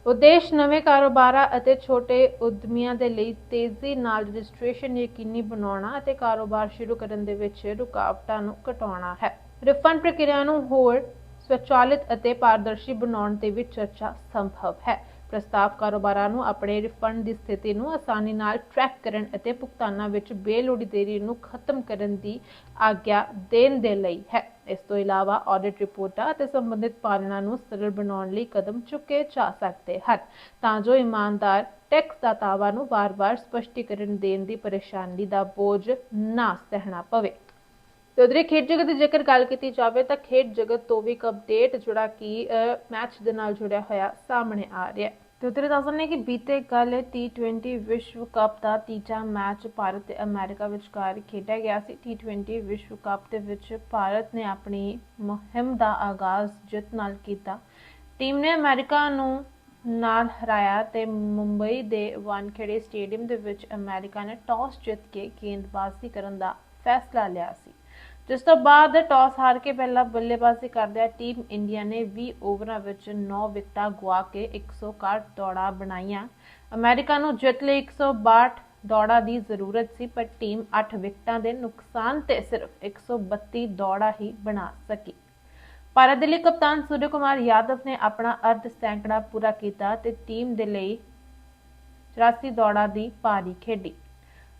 ਉਦੇਸ਼ ਨਵੇਂ ਕਾਰੋਬਾਰਾਂ ਅਤੇ ਛੋਟੇ ਉਦਮੀਆਂ ਦੇ ਲਈ ਤੇਜ਼ੀ ਨਾਲ ਰਜਿਸਟ੍ਰੇਸ਼ਨ ਯਕੀਨੀ ਬਣਾਉਣਾ ਅਤੇ ਕਾਰੋਬਾਰ ਸ਼ੁਰੂ ਕਰਨ ਦੇ ਵਿੱਚ ਰੁਕਾਵਟਾਂ ਨੂੰ ਘਟਾਉਣਾ ਹੈ। ਰਿਫੰਡ ਪ੍ਰਕਿਰਿਆ ਨੂੰ ਹੋਰ ਸਵਚਾਲਿਤ ਅਤੇ ਪਾਰਦਰਸ਼ੀ ਬਣਾਉਣ ਤੇ ਵੀ ਚਰਚਾ ਸੰਭਵ ਹੈ। ਪ੍ਰਸਤਾਵ ਕਾਰੋਬਾਰਾਂ ਨੂੰ ਆਪਣੇ ਰਿਫੰਡ ਦੀ ਸਥਿਤੀ ਨੂੰ ਆਸਾਨੀ ਨਾਲ ਟਰੈਕ ਕਰਨ ਅਤੇ ਭੁਗਤਾਨਾਂ ਵਿੱਚ ਬੇਲੋੜੀ ਦੇਰੀ ਨੂੰ ਖਤਮ ਕਰਨ ਦੀ ਆਗਿਆ ਦੇਣ ਦੇ ਲਈ ਹੈ। ਇਸ ਤੋਂ ਇਲਾਵਾ ਆਡਿਟ ਰਿਪੋਰਟਾਂ ਅਤੇ ਸੰਬੰਧਿਤ ਪਾਲਣਾ ਨੂੰ ਸਰਲ ਬਣਾਉਣ ਲਈ ਕਦਮ ਚੁੱਕੇ ਜਾ ਸਕਦੇ ਹਨ। ਤਾਂ ਜੋ ਇਮਾਨਦਾਰ ਟੈਕਸ ਦਾਤਾਵਾਂ ਨੂੰ ਵਾਰ-ਵਾਰ ਸਪਸ਼ਟੀਕਰਨ ਦੇਣ ਦੀ ਪਰੇਸ਼ਾਨੀ ਦਾ ਬੋਝ ਨਾ ਸਹਿਣਾ ਪਵੇ। ਤੇ ਉਧਰੇ ਖੇਡ ਜਗਤ ਦੀ ਜੇਕਰ ਗੱਲ ਕੀਤੀ ਜਾਵੇ ਤਾਂ ਖੇਡ ਜਗਤ ਤੋਂ ਵੀ ਇੱਕ ਅਪਡੇਟ ਜਿਹੜਾ ਕਿ ਮੈਚ ਦੇ ਨਾਲ ਜੁੜਿਆ ਹੋਇਆ ਸਾਹਮਣੇ ਆ ਰਿਹਾ ਹੈ। ਤੇ ਉਧਰੇ ਦੱਸਣ ਨੇ ਕਿ ਬੀਤੇ ਕੱਲ T20 ਵਿਸ਼ਵ ਕੱਪ ਦਾ ਤੀਜਾ ਮੈਚ ਭਾਰਤ ਤੇ ਅਮਰੀਕਾ ਵਿਚਕਾਰ ਖੇਡਿਆ ਗਿਆ ਸੀ। T20 ਵਿਸ਼ਵ ਕੱਪ ਦੇ ਵਿੱਚ ਭਾਰਤ ਨੇ ਆਪਣੀ ਮੁਹਿੰਮ ਦਾ ਆਗਾਜ਼ ਜਿੱਤ ਨਾਲ ਕੀਤਾ। ਟੀਮ ਨੇ ਅਮਰੀਕਾ ਨੂੰ ਨਾਲ ਹਰਾਇਆ ਤੇ ਮੁੰਬਈ ਦੇ ਵਾਨਖੇੜੇ ਸਟੇਡੀਅਮ ਦੇ ਵਿੱਚ ਅਮਰੀਕਾ ਨੇ ਟਾਸ ਜਿੱਤ ਕੇ ਗੇਂਦਬਾਜ਼ੀ ਕਰਨ ਦਾ ਫੈਸਲਾ ਲਿਆ ਸੀ। ਜਿਸ ਤੋਂ ਬਾਅਦ ਟਾਸ ਹਾਰ ਕੇ ਪਹਿਲਾਂ ਬੱਲੇਬਾਜ਼ੀ ਕਰਦਿਆਂ ਟੀਮ ਇੰਡੀਆ ਨੇ 20 ਓਵਰਾਂ ਵਿੱਚ 9 ਵਿਕਟਾਂ ਗਵਾ ਕੇ 161 ਦੌੜਾਂ ਬਣਾਈਆਂ। ਅਮਰੀਕਾ ਨੂੰ ਜਿੱਤ ਲਈ 162 ਦੌੜਾਂ ਦੀ ਜ਼ਰੂਰਤ ਸੀ, ਪਰ ਟੀਮ 8 ਵਿਕਟਾਂ ਦੇ ਨੁਕਸਾਨ ਤੇ ਸਿਰਫ 132 ਦੌੜਾਂ ਹੀ ਬਣਾ ਸਕੀ। ਭਾਰਤ ਦੇ ਲਈ ਕਪਤਾਨ ਸੂਰਜ ਕੁਮਾਰ ਯਾਦਵ ਨੇ ਆਪਣਾ ਅਰਧ ਸੈਂਕੜਾ ਪੂਰਾ ਕੀਤਾ ਤੇ ਟੀਮ ਦੇ ਲਈ 84 ਦੌੜਾਂ ਦੀ ਪਾਰੀ ਖੇਡੀ।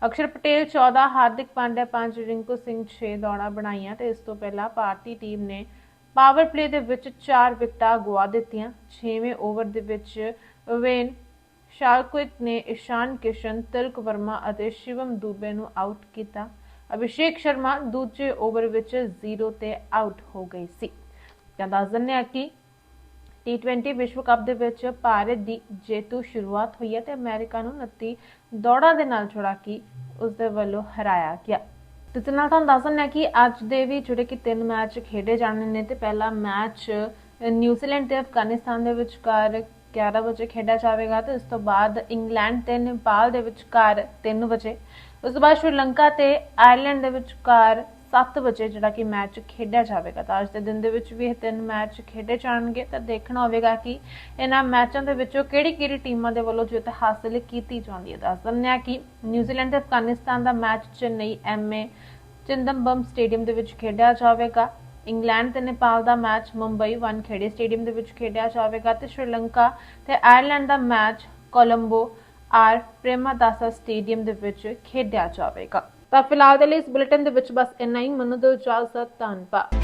ਅਕਸ਼ਰ ਪਟੇਲ 14 ਹਾਰਦਿਕ ਪਾਂਡਿਆ 5 ਰਿੰਕੂ ਸਿੰਘ 6 ਦੌੜਾਂ ਬਣਾਈਆਂ ਤੇ ਇਸ ਤੋਂ ਪਹਿਲਾਂ ਭਾਰਤੀ ਟੀਮ ਨੇ ਪਾਵਰ ਪਲੇ ਦੇ ਵਿੱਚ 4 ਵਿਕਟਾਂ ਗਵਾ ਦਿੱਤੀਆਂ। 6ਵੇਂ ਓਵਰ ਦੇ ਵਿੱਚ ਵੇਨ ਸ਼ਾਰਕੁਇਟ ਨੇ ਇਸ਼ਾਨ ਕਿਸ਼ਨ, ਤਿਲਕ ਵਰਮਾ ਅਤੇ ਸ਼ਿਵਮ ਦੂਬੇ ਨੂੰ ਆਊਟ ਕੀਤਾ। ਅਭਿਸ਼ੇਕ ਸ਼ਰਮਾ ਦੂਜੇ ਓਵਰ ਵਿੱਚ 0 ਤੇ ਆਊਟ ਹੋ ਗਈ ਸੀ। ਤਾਂ ਦੱਸ ਦਿੰਦੇ ਹਾਂ ਕਿ T20 ਵਿਸ਼ਵ ਕੱਪ ਦੇ ਵਿੱਚ ਭਾਰਤ ਦੀ ਜੇਤੂ ਸ਼ੁਰੂਆਤ ਹੋਈ ਹੈ ਤੇ ਅਮਰੀਕਾ ਨੂੰ 29 ਦੌੜਾਂ ਦੇ ਨਾਲ ਛੁੜਾ ਕੇ ਉਸ ਦੇ ਵੱਲੋਂ ਹਰਾਇਆ ਗਿਆ। ਤੇ ਇਸ ਨਾਲ ਤੁਹਾਨੂੰ ਦੱਸ ਦਿੰਦੇ ਹਾਂ ਕਿ ਅੱਜ ਦੇ ਵੀ ਜਿਹੜੇ ਕਿ ਤਿੰਨ ਮੈਚ ਖੇਡੇ ਜਾਣੇ ਨੇ ਤੇ ਪਹਿਲਾ ਮੈਚ ਨਿਊਜ਼ੀਲੈਂਡ ਤੇ ਅਫਗਾਨਿਸਤਾਨ ਦੇ ਵਿਚਕਾਰ 11 ਵਜੇ ਖੇਡਿਆ ਜਾਵੇਗਾ ਤੇ ਉਸ ਤੋਂ ਬਾਅਦ ਇੰਗਲੈਂਡ ਤੇ ਨੇਪਾਲ ਦੇ ਵਿਚਕਾਰ 3 ਵਜੇ। ਉਸ ਤੋਂ ਬਾਅਦ ਸ਼੍ਰੀਲੰਕਾ ਤੇ ਆਇਰਲੈਂਡ ਦੇ ਵਿਚਕਾਰ 7 ਵਜੇ ਜਿਹੜਾ ਕਿ ਮੈਚ ਖੇਡਿਆ ਜਾਵੇਗਾ। ਤਾਂ ਅੱਜ ਦੇ ਦਿਨ ਦੇ ਵਿੱਚ ਵੀ ਇਹ ਤਿੰਨ ਮੈਚ ਖੇਡੇ ਜਾਣਗੇ। ਤਾਂ ਦੇਖਣਾ ਹੋਵੇਗਾ ਕਿ ਇਹਨਾਂ ਮੈਚਾਂ ਦੇ ਵਿੱਚੋਂ ਕਿਹੜੀ-ਕਿਹੜੀ ਟੀਮਾਂ ਦੇ ਵੱਲੋਂ ਜਿੱਤ ਹਾਸਲ ਕੀਤੀ ਜਾਂਦੀ ਹੈ। ਦੱਸ ਦਿੰਦੇ ਹਾਂ ਕਿ ਨਿਊਜ਼ੀਲੈਂਡ ਤੇ ਅਫਗਾਨਿਸਤਾਨ ਦਾ match Chennai MA Chidambaram stadium ਦੇ ਵਿੱਚ ਖੇਡਿਆ ਜਾਵੇਗਾ। ਇੰਗਲੈਂਡ ਤੇ ਨੇਪਾਲ ਦਾ ਮੈਚ ਮੁੰਬਈ ਵਾਨਖੇੜੇ ਸਟੇਡੀਅਮ ਦੇ ਵਿੱਚ ਖੇਡਿਆ ਜਾਵੇਗਾ ਤੇ ਸ਼੍ਰੀਲੰਕਾ ਤੇ ਆਇਰਲੈਂਡ ਦਾ match Colombo R Premadasa stadium ਦੇ ਵਿੱਚ ਖੇਡਿਆ ਜਾਵੇਗਾ। ਤਾਂ ਫਿਲਹਾਲ ਦੇ ਲਈ ਇਸ ਬੁਲੇਟਿਨ ਦੇ ਵਿੱਚ ਬਸ ਇੰਨਾ ਹੀ। ਮਨੋ ਦਿਓ ਇਜਾਜ਼ਤ ਧੰਨਵਾਦ।